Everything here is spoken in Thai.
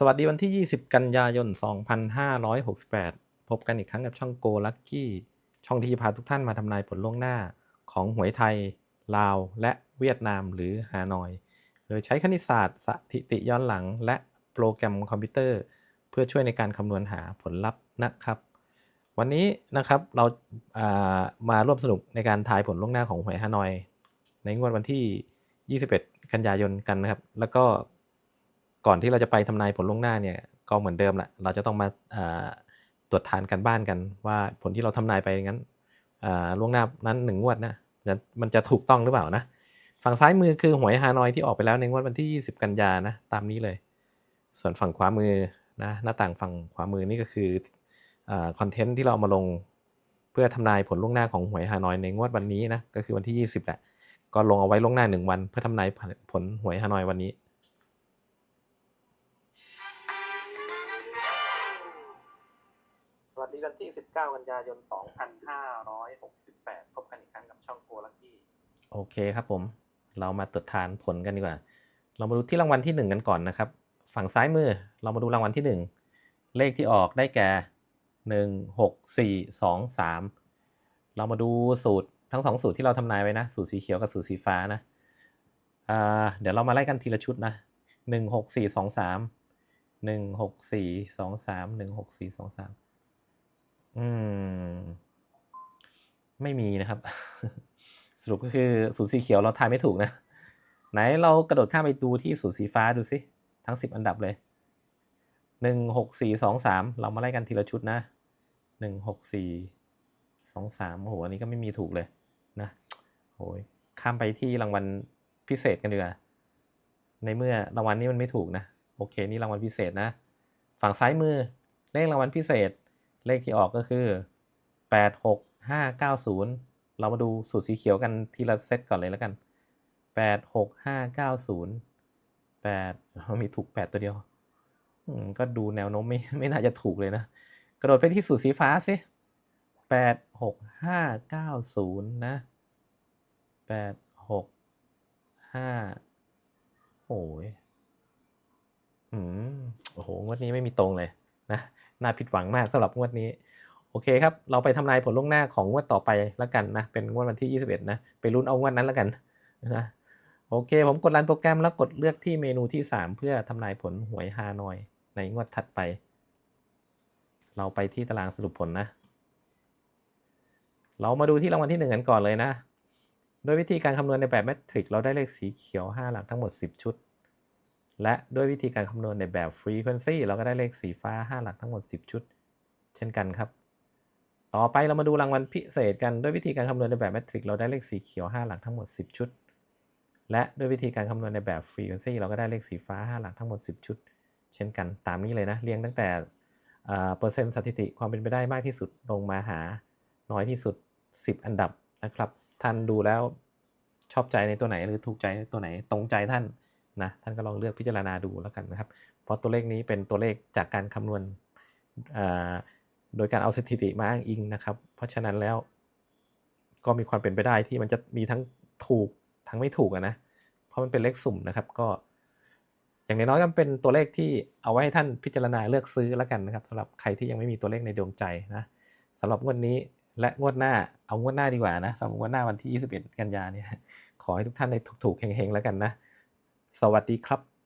สวัสดีวันที่ 20 กันยายน 2568 พบกันอีกครั้งกับช่องโกลักกี้ช่องที่พาทุกท่านมาทำนายผลล่วงหน้าของหวยไทย ลาว และเวียดนามหรือฮานอย โดยใช้คณิตศาสตร์สถิติย้อนหลัง และโปรแกรมคอมพิวเตอร์ เพื่อช่วยในการคำนวณหาผลลัพธ์นะครับ วันนี้นะครับเราามาร่วมสนุกในการทายผลล่วงหน้าของหวยฮานอย ในงวดวันที่ 21 กันยายนกันนะครับ แล้วก็ ก่อนที่เราจะไปทำนายผลล่วงหน้าเนี่ยก็เหมือนเดิมแหละเราจะต้องมาตรวจทานกันบ้านกันว่าผลที่เราทำนายไปงั้นล่วงหน้านั้นหนึ่งงวดนะจะมันจะถูกต้องหรือเปล่านะ ฝั่งซ้ายมือคือหวยฮานอยที่ออกไปแล้วในงวดวันที่ 20 กันยานะตามนี้เลย ส่วนฝั่งขวามือนะหน้าต่างฝั่งขวามือนี่ก็คือคอนเทนต์ที่เราเอามาลงเพื่อทำนายผลล่วงหน้าของหวยฮานอยในงวดวันนี้นะก็คือวันที่ 20แหละก็ลงเอาไว้ล่วงหน้า 1 วัน เพื่อทำนายผลหวยฮานอยวันนี้ วัสดีวันที่ 19 กันยายน 2568 พบกันอีกครั้งกับช่องโกลักกี้โอเคครับผม เรามาตรวจทานผลกันดีกว่า เรามาดูที่รางวัลที่ 1 กันก่อนนะครับ ฝั่งซ้ายมือเรามาดูรางวัลที่ 1 เลขที่ออกได้แก่ 1 6 4 2 3 เรามาดูสูตรทั้ง 2 สูตรที่เราทำนายไว้นะ สูตรสีเขียวกับสูตรสีฟ้านะอ่าเดี๋ยวเรามาไล่กันทีละชุดนะ 1 6 4 2 3 1 6 4 2 3 1 6 4 2 3 อืม ไม่มีนะครับ สรุปก็คือสูตรสีเขียวเราทายไม่ถูกนะ ไหนเรากระโดดข้ามไปดูที่สูตรสีฟ้าดูสิทั้ง10อันดับเลย1 6 4 2 3เรามาไล่กันทีละชุดนะ1 6 4 2 3โอ้โหอันนี้ก็ไม่มีถูกเลยนะโอ้ยข้ามไปที่รางวัลพิเศษกันดีกว่าในเมื่อรางวัลนี้มันไม่ถูกนะ โอเค นี่รางวัลพิเศษนะ ฝั่งซ้ายมือเลขรางวัลพิเศษ เลขที่ออกก็คือ 8 6 5 9 0 เรามาดูสูตรสีเขียวกันทีละเซตก่อนเลยแล้วกัน 8 6 5 9 0 8 มีถูก 8 ตัวเดียวก็ดูแนวโน้มไม่ไม่น่าจะถูกเลยนะ กระโดดไปที่สูตรสีฟ้าสิ 8 6 5 9 0 นะ 8 6 5 โอ้ยอืมโอ้โห งวดนี้ไม่มีตรงเลยนะ น่าผิดหวังมากสำหรับงวดนี้ โอเคครับ เราไปทำนายผลล่วงหน้าของงวดต่อไปแล้วกันนะ เป็นงวดวันที่ 21 นะ ไปลุ้นเอางวดนั้นแล้วกันนะ โอเค ผมกดรันโปรแกรมแล้วกดเลือกที่เมนูที่ 3 เพื่อทำนายผลหวยฮานอย ในงวดถัดไป เราไปที่ตารางสรุปผลนะ เรามาดูที่รางวัลที่1กันก่อนเลยนะ โดยวิธีการคำนวณในแบบแมทริกเราได้เลขสีเขียว 5 หลักทั้งหมด 10 ชุด และด้วยวิธีการคำนวณในแบบ Frequency เราก็ได้เลขสีฟ้า 5 หลักทั้งหมด 10 ชุด เช่นกันครับ ต่อไปเรามาดูรางวัลพิเศษกันด้วยวิธีการคำนวณในแบบแมทริกเราได้เลขสีเขียว 5 หลักทั้งหมด 10 ชุด และด้วยวิธีการคำนวณในแบบ Frequency เราก็ได้เลขสีฟ้า 5 หลักทั้งหมด 10 ชุด เช่นกันตามนี้เลยนะเรียงตั้งแต่เปอร์เซ็นต์สถิติความเป็นไปได้มากที่สุดลงมาหาน้อยที่สุด 10 อันดับนะครับท่านดูแล้วชอบใจในตัวไหนหรือถูกใจในตัวไหนตรงใจท่าน นะท่านก็ลองเลือกพิจารณาดูแล้วกันนะครับ เพราะตัวเลขนี้เป็นตัวเลขจากการคำนวณโดยการเอาสถิติมาอ้างอิงนะครับ เพราะฉะนั้นแล้วก็มีความเป็นไปได้ที่มันจะมีทั้งถูกทั้งไม่ถูกนะ เพราะมันเป็นเลขสุ่มนะครับก็ อย่างน้อยๆก็เป็นตัวเลขที่เอาไว้ให้ท่านพิจารณาเลือกซื้อแล้วกันนะครับสำหรับใครที่ยังไม่มีตัวเลขในดวงใจนะสำหรับงวดนี้และงวดหน้าเอางวดหน้าดีกว่านะสำหรับงวดหน้าวันที่ 21 กันยาเนี่ยขอให้ทุกท่านได้ถูกๆเฮงๆแล้วกันนะ สวัสดีครับ